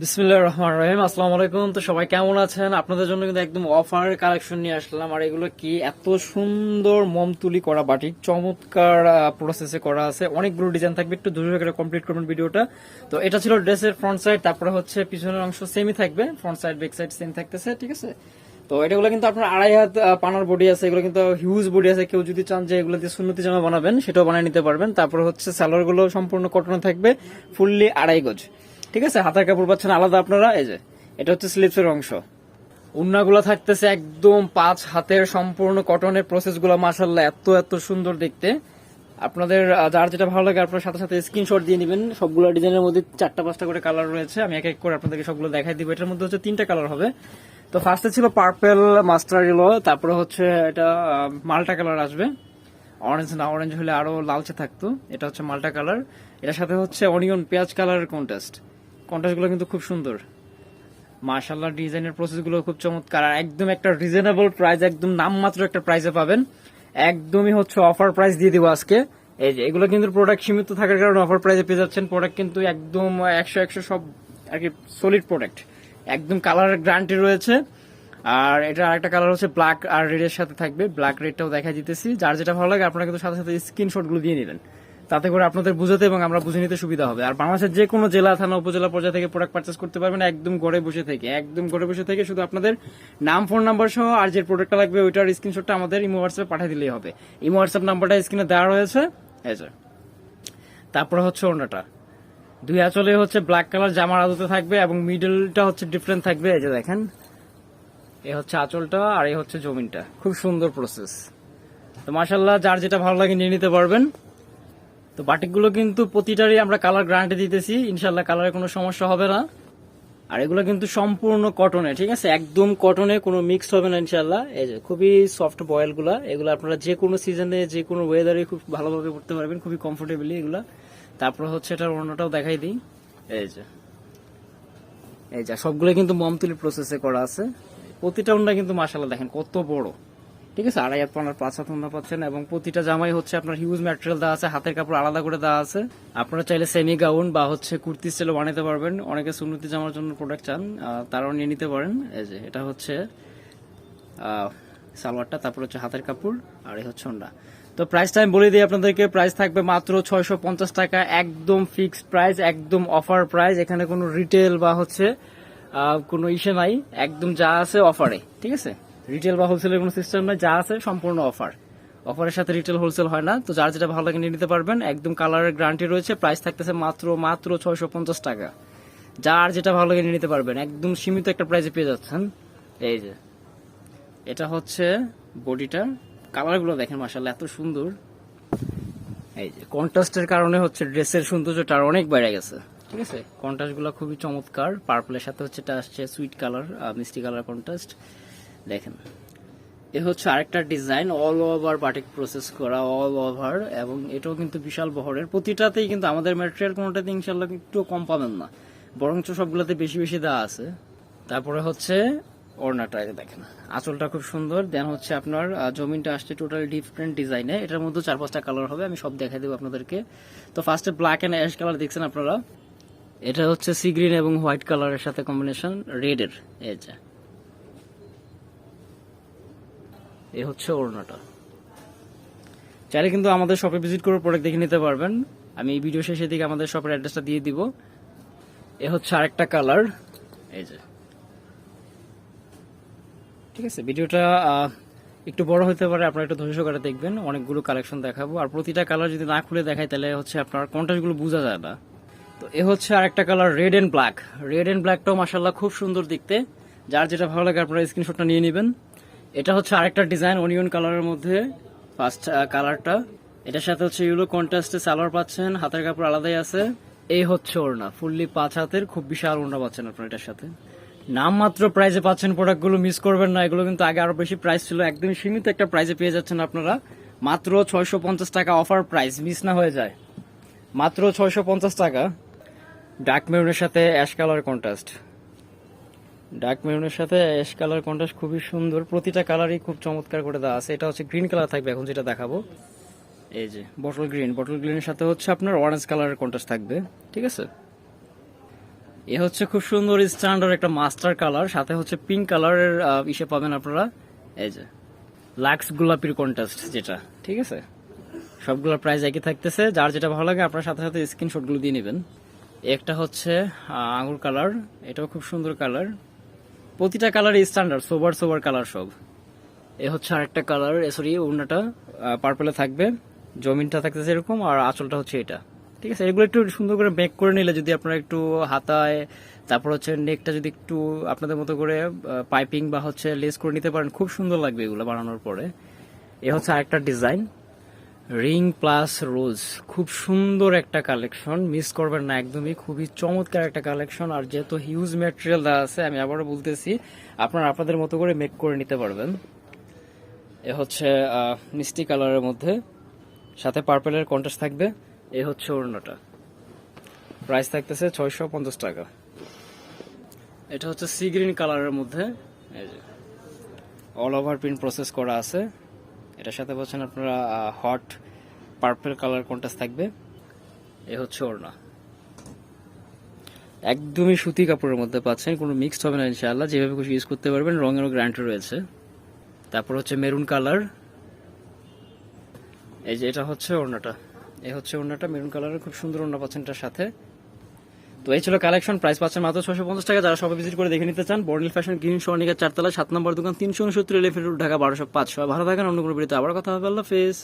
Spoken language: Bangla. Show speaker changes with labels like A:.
A: বিসমিল্লাহ রহমান রহিম, আসসালামু আলাইকুম। তো সবাই কেমন আছেন? আপনাদের জন্য কিন্তু একদম অফার কালেকশন নিয়ে আসলাম। আর এগুলো কি? এত সুন্দর মমতুলি করা বাটিক চমৎকার প্রসেসে করা আছে। অনেকগুলো ডিজাইন থাকবে। একটু ধৈর্য করে কমপ্লিট করবেন ভিডিওটা। তো এটা ছিল ড্রেসের ফ্রন্ট সাইড তারপরে হচ্ছে পিছনের অংশ সেমই থাকবে। Front side back side same থাকতেছে, ঠিক আছে? তো এটাগুলো কিন্তু আপনার আড়াই হাত পানার বডি আছে। এগুলো কিন্তু হিউজ বডি আছে। কেউ যদি চান যে এগুলো দিয়ে সুন্নতি জামা বানাবেন, সেটাও বানিয়ে নিতে পারবেন। তারপরে হচ্ছে সালোয়ারগুলো সম্পূর্ণ কটনে থাকবে ফুললি আড়াই গজ। ঠিক আছে? হাতার কাপড় পাচ্ছেন আলাদা আপনারা, এই যে, এটা হচ্ছে স্লিপসের অংশ। উন্নাগুলো থাকতেছে একদম পাঁচ হাতের সম্পূর্ণ কটনের প্রসেসগুলো মাসাল্লাহ এত এত সুন্দর দেখতে। আপনাদের যার যেটা ভালো লাগে আপনার সাথে সাথে স্ক্রিনশট দিয়ে নেবেন। সবগুলো ডিজাইনের মধ্যে চারটা, পাঁচটা করে কালার রয়েছে। আমি এক এক করে আপনাদেরকে সবগুলো দেখাই দিব। এটার মধ্যে হচ্ছে তিনটা কালার হবে। তো ফার্স্টে ছিল পার্পেল মাস্টার ইলো তারপরে হচ্ছে এটা মাল্টা কালার আসবে। অরেঞ্জ না অরেঞ্জ হলে আরও লালচে থাকতো। এটা হচ্ছে মাল্টা কালার এটার সাথে হচ্ছে অনিয়ন পেঁয়াজ কালারের কন্টেস্ট কন্টেস্টগুলো কিন্তু খুব সুন্দর। মার্শাল্লাহ ডিজাইনের প্রসেসগুলো খুব চমৎকার। আর একদম একটা রিজনেবল প্রাইস একদম নামমাত্র একটা প্রাইসে পাবেন। একদমই হচ্ছে অফার প্রাইস দিয়ে দিব আজকে। এই যে, এগুলো কিন্তু প্রোডাক্ট সীমিত থাকার কারণে অফার প্রাইসে পেয়ে যাচ্ছেন। প্রোডাক্ট কিন্তু একদম একশো একশো সব আর কি সলিড প্রোডাক্ট একদম কালারের গ্যারান্টি রয়েছে। আর এটা আরেকটা কালার হচ্ছে ব্ল্যাক আর রেডের সাথে থাকবে। ব্ল্যাক রেডটাও দেখা দিতেছি। যার যেটা ভালো লাগে, আপনারা কিন্তু সাথে সাথে স্ক্রিনশটগুলো দিয়ে নেবেন। তাতে করে আপনাদের বুঝাতে এবং আমরা বুঝে নিতে সুবিধা হবে। আর বাংলাদেশের যে কোনো জেলা, থানা, উপজেলা পর্যায়ে থেকে প্রোডাক্ট পারচেস করতে পারবেন একদম ঘরে বসে থেকে। একদম ঘরে বসে থেকে শুধু আপনাদের নাম ফোন নাম্বার সহ আর যে প্রোডাক্টটা লাগবে ওইটার স্ক্রিনশটটা আমাদের ইমো হোয়াটসঅ্যাপে পাঠিয়ে দিলেই হবে। ইমো হোয়াটসঅ্যাপ নাম্বারটা স্ক্রিনে দেওয়া রয়েছে। তারপরে হচ্ছে ওনাটা দুই আঁচলে হচ্ছে ব্ল্যাক কালার জামার আদতে থাকবে এবং মিডলটা হচ্ছে ডিফারেন্ট থাকবে। এই যে দেখেন। এ হচ্ছে আঁচলটা আর এই হচ্ছে জমিনটা। খুব সুন্দর প্রসেস তো মাসাল্লাহ যার যেটা ভালো লাগে নিয়ে নিতে পারবেন। তো বাটিকগুলো কিন্তু প্রতিটারই আমরা কালার গ্যারান্টি দিতেছি। ইনশাল্লাহ কালারের কোনো সমস্যা হবে না। আর এগুলো কিন্তু সম্পূর্ণ কটনে ঠিক আছে? একদম কটনে কোনো মিক্স হবে না ইনশাল্লাহ এই যে খুবই সফট বয়েলগুলা, এগুলো আপনারা যে কোনো সিজনে যে কোনো ওয়েদারে খুব ভালোভাবে পড়তে পারবেন, খুবই কমফোর্টেবলি এগুলা। তারপর হচ্ছে এটার অন্যটাও দেখাই দিই। এই যে এই যে, সবগুলো কিন্তু মমতুলি প্রসেসে করা আছে। প্রতিটা উন্না কিন্তু মাসাল্লাহ দেখেন কত বড়। ঠিক আছে, আড়াই হাত পানার পাঁচ হাত উন্না পাচ্ছেন এবং প্রতিটা জামাই হচ্ছে আপনার হিউজ ম্যাটেরিয়াল দেওয়া আছে, হাতের কাপড় আলাদা করে দেওয়া আছে। আপনারা চাইলে সেমি গাউন বা হচ্ছে কুর্তি স্টাইলে বানাতে পারবেন। অনেকে সুন্নতি জামার জন্য প্রোডাক্ট চান তারাও নিয়ে নিতে পারেন। এই যে, এটা হচ্ছে সালোয়ারটা, তারপর হচ্ছে হাতের কাপড়, আর এই হচ্ছে ওন্ডা তো প্রাইসটা আমি বলে দিই আপনাদেরকে প্রাইস থাকবে মাত্র ছয়শো পঞ্চাশ টাকা, একদম ফিক্সড প্রাইস একদম অফার প্রাইস এখানে কোনো রিটেল বা হচ্ছে কোনো ইসে নাই, একদম যা আছে অফারে ঠিক আছে? রিটেল বা হোলসেলের কোনো সিস্টেম নাই, যা আছে সম্পূর্ণ অফার অফারের সাথে রিটেল হোলসেল হয় না, তো যার যেটা ভালো লাগে নিয়ে নিতে পারবেন। একদম কালারের গ্যারান্টি রয়েছে প্রাইস থাকতেছে মাত্র মাত্র ছয়শো পঞ্চাশ টাকা। যার যেটা ভালো লাগে নিয়ে নিতে পারবেন, একদম সীমিত একটা প্রাইসে পেয়ে যাচ্ছেন। এই যে, এটা হচ্ছে বডিটা। কালারগুলো দেখেন মাসাল্লাহ এত সুন্দর। এই যে কন্ট্রাস্টের কারণে হচ্ছে ড্রেসের সৌন্দর্যটা অনেক বেড়ে গেছে। ঠিক আছে? কন্ট্রাস্টগুলো খুবই চমৎকার। পার্পলের সাথে হচ্ছে এটা আসছে সুইট কালার মিষ্টি কালার কন্ট্রাস্ট দেখেন। এ হচ্ছে আরেকটা design all over batik process করা অল ওভার এবং এটাও কিন্তু বিশাল বহরের। প্রতিটাতেই কিন্তু আমাদের ম্যাটেরিয়াল কোনোটাতে ইনশাল্লাহ একটু কম পাবেন না। বরঞ্চ সবগুলোতে বেশি বেশি দেওয়া আছে। তারপরে হচ্ছে ওড়নাটা দেখেন। আঁচলটা খুব সুন্দর। দেন হচ্ছে আপনার জমিনটা আসছে টোটাল ডিফারেন্ট ডিজাইনে এটার মধ্যে চার পাঁচটা কালার হবে, আমি সব দেখাই দেবো আপনাদেরকে। তো ফার্স্টে ব্ল্যাক অ্যান্ড অ্যাশ কালার দেখছেন আপনারা? এটা হচ্ছে সি গ্রিন এবং হোয়াইট কালারের সাথে কম্বিনেশন রেডের এই যে এ হচ্ছে ওড়নাটা। চাইলে কিন্তু আমাদের শপে ভিজিট করে প্রোডাক্ট দেখে নিতে পারবেন। আমি এই ভিডিও শেষে দিকে আমাদের শপের অ্যাড্রেসটা দিয়ে দিব। এ হচ্ছে আরেকটা কালার এই যে। ঠিক আছে ভিডিওটা একটু বড় হতে পারে, আপনারা একটু ধৈর্য করে দেখবেন। অনেকগুলো কালেকশন দেখাবো। আর প্রতিটা কালার যদি না খুলে দেখাই, তাহলে হচ্ছে আপনার কন্ট্রাস্টগুলো বোঝা যায় না। তো এ হচ্ছে আরেকটা colour red and black red and ব্ল্যাকটাও মাসাল্লাহ খুব সুন্দর দেখতে। যার যেটা ভালো লাগে, আপনারা স্ক্রিনশটটা নিয়ে নেবেন। এটা হচ্ছে আরেকটা ডিজাইন, অনিয়ন কালারের মধ্যে। ফার্স্ট কালারটা। এটার সাথে হচ্ছে ইউলো কন্ট্রাস্টে সালোয়ার পাচ্ছেন, হাতের কাপড় আলাদাই আছে। এই হচ্ছে ওড়না, ফুললি পাঁচ হাতের, খুব বিশাল ওড়না পাচ্ছেন আপনার এটার সাথে। নামমাত্র প্রাইজে পাচ্ছেন প্রোডাক্টগুলো মিস করবেন না, এগুলো কিন্তু আগে আরও বেশি প্রাইস ছিল একদম সীমিত একটা প্রাইসে পেয়ে যাচ্ছেন আপনারা। মাত্র ছয়শো পঞ্চাশ টাকা অফার প্রাইস মিস না হয়ে যায়। মাত্র ছয়শো পঞ্চাশ টাকা। ডার্ক মেরুনের সাথে অ্যাশ কালার কন্ট্রাস্ট ডার্ক মেরুনের সাথে অ্যাশ কালার কন্ট্রাস্ট খুবই সুন্দর। প্রতিটা কালারই খুব চমৎকার করে দেওয়া আছে। এটা হচ্ছে গ্রিন কালার থাকবে এখন যেটা দেখাবো। এই যে বটল গ্রিন বটল গ্রিনের সাথে হচ্ছে আপনার অরেঞ্জ কালারের কন্ট্রাস্ট থাকবে। ঠিক আছে? এ হচ্ছে খুব সুন্দর স্ট্যান্ডার্ড একটা মাস্টার কালার সাথে হচ্ছে পিঙ্ক কালারের ইসে পাবেন আপনারা। এই যে লাক্স গোলাপির কন্টেস্ট যেটা। ঠিক আছে? সবগুলোর প্রাইস একই থাকতেছে। যার যেটা ভালো লাগে আপনার সাথে সাথে স্ক্রিনশটগুলো দিয়ে নেবেন। একটা হচ্ছে আঙুর কালার এটাও খুব সুন্দর কালার প্রতিটা colour standard sober sober colour সব। এ হচ্ছে আরেকটা কালার সরি ওড়নাটা পার্পলে থাকবে, জমিনটা থাকতেছে এরকম, আর আঁচলটা হচ্ছে এটা। ঠিক আছে, এগুলো একটু সুন্দর করে মেক করে নিলে যদি আপনারা একটু হাতায়, তারপর হচ্ছে নেকটা যদি একটু আপনাদের মতো করে পাইপিং বা হচ্ছে লেস করে নিতে পারেন, খুব সুন্দর লাগবে এগুলো বানানোর পরে। এ হচ্ছে আরেকটা ডিজাইন রিং প্লাস রোজ খুব সুন্দর একটা কালেকশন মিস করবেন না একদমই। খুবই চমৎকার একটা কালেকশন আর যেহেতু হিউজ ম্যাটেরিয়াল দেওয়া আছে, আমি আবারও বলতেছি, আপনারা আপনাদের মতো করে মেক করে নিতে পারবেন। এ হচ্ছে মিষ্টি কালারের মধ্যে। সাথে পার্পেলের কন্ট্রাস্ট থাকবে। এ হচ্ছে অন্যটা প্রাইস থাকতেছে ছয়শো পঞ্চাশ টাকা। এটা হচ্ছে সি গ্রিন কালারের মধ্যে। অল ওভার প্রিন্ট প্রসেস করা আছে। এটার সাথে বলছেন আপনারা হট পার্পল কালার কন্ট্রাস্ট থাকবে? এ হচ্ছে ওড়না। একদমই সুতি কাপড়ের মধ্যে পাচ্ছেন, কোনো মিক্সড হবে না ইনশাআল্লাহ। যেভাবে খুশি ইউজ করতে পারবেন রঙেরও গ্যারান্টি রয়েছে। তারপর হচ্ছে মেরুন কালার এই যে এটা হচ্ছে ওড়নাটা। এই হচ্ছে ওড়নাটা মেরুন কালারের খুব সুন্দর ওড়না পাচ্ছেন এটার সাথে। তো এই ছিল কালেকশন প্রাইস পাচ্ছেন মাত্র ছশো পঞ্চাশ টাকা। যারা সবাই ভিজিট করে দেখে নিতে চান বর্নিল ফ্যাশন গ্রিন স্বর্ণিকা চারতলা, সাত নম্বর দোকান, তিনশো উনসত্তর এলিফেন্ট রোড ঢাকা, বারোশো পাঁচশো ভালো থাকেন, অন্য কোনো বিরতি আবার কথা হবে। আল্লাহ হাফেজ।